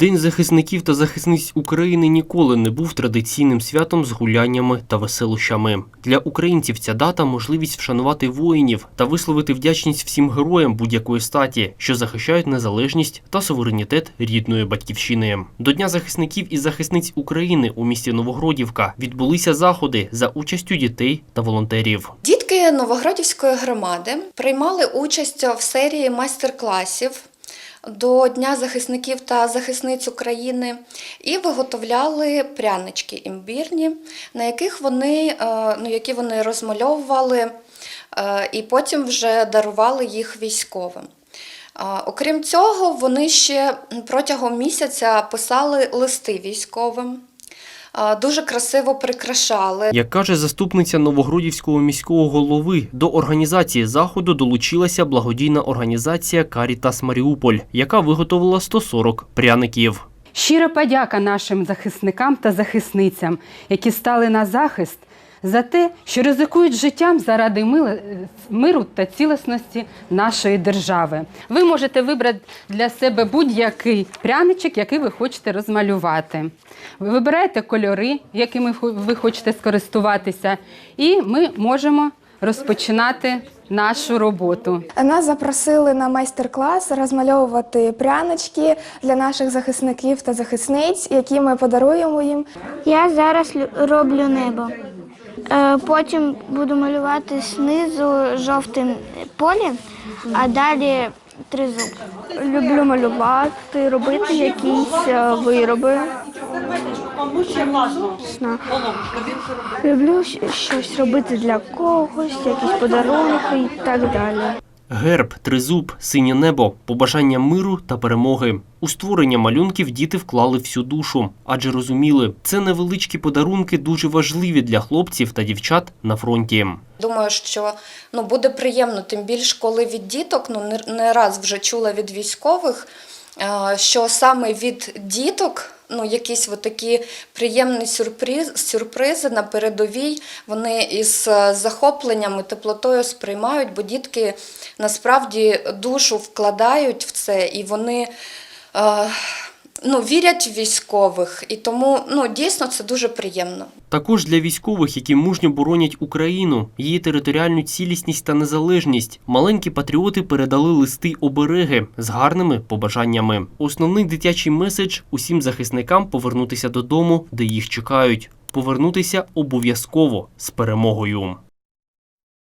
День захисників та захисниць України ніколи не був традиційним святом з гуляннями та веселощами. Для українців ця дата можливість вшанувати воїнів та висловити вдячність всім героям будь-якої статі, що захищають незалежність та суверенітет рідної батьківщини. До Дня захисників і захисниць України у місті Новогродівка відбулися заходи за участю дітей та волонтерів. Дітки Новогродівської громади приймали участь в серії майстер-класів до Дня захисників та захисниць України і виготовляли прянички імбірні, на яких вони, е, ну, які вони розмальовували е, і потім вже дарували їх військовим. Окрім цього, вони ще протягом місяця писали листи військовим, дуже красиво прикрашали. Як каже заступниця Новогродівського міського голови, до організації заходу долучилася благодійна організація Карітас Маріуполь, яка виготовила 140 пряників. Щира подяка нашим захисникам та захисницям, які стали на захист за те, що ризикують життям заради миру та цілісності нашої держави. Ви можете вибрати для себе будь-який пряничок, який ви хочете розмалювати. Ви вибираєте кольори, якими ви хочете скористуватися, і ми можемо розпочинати нашу роботу. Нас запросили на майстер-клас розмальовувати прянички для наших захисників та захисниць, які ми подаруємо їм. Я зараз роблю небо. Е, Потім буду малювати знизу жовтим полі, а далі тризуб. Люблю малювати, робити якісь е, вироби. Люблю щось робити для когось, якісь подарунки і так далі. Герб, тризуб, синє небо, побажання миру та перемоги. У створення малюнків діти вклали всю душу, адже розуміли, це невеличкі подарунки дуже важливі для хлопців та дівчат на фронті. Думаю, що ну, буде приємно, тим більше, коли від діток, ну не, раз вже чула від військових, що саме від діток. Ну, якісь от такі приємні сюрприз, сюрпризи на передовій вони із е, захопленням і теплотою сприймають, бо дітки насправді душу вкладають в це, і вони е, ну, вірять в військових. І тому ну, дійсно це дуже приємно. Також для військових, які мужньо боронять Україну, її територіальну цілісність та незалежність, маленькі патріоти передали листи обереги з гарними побажаннями. Основний дитячий меседж усім захисникам повернутися додому, де їх чекають. Повернутися обов'язково з перемогою.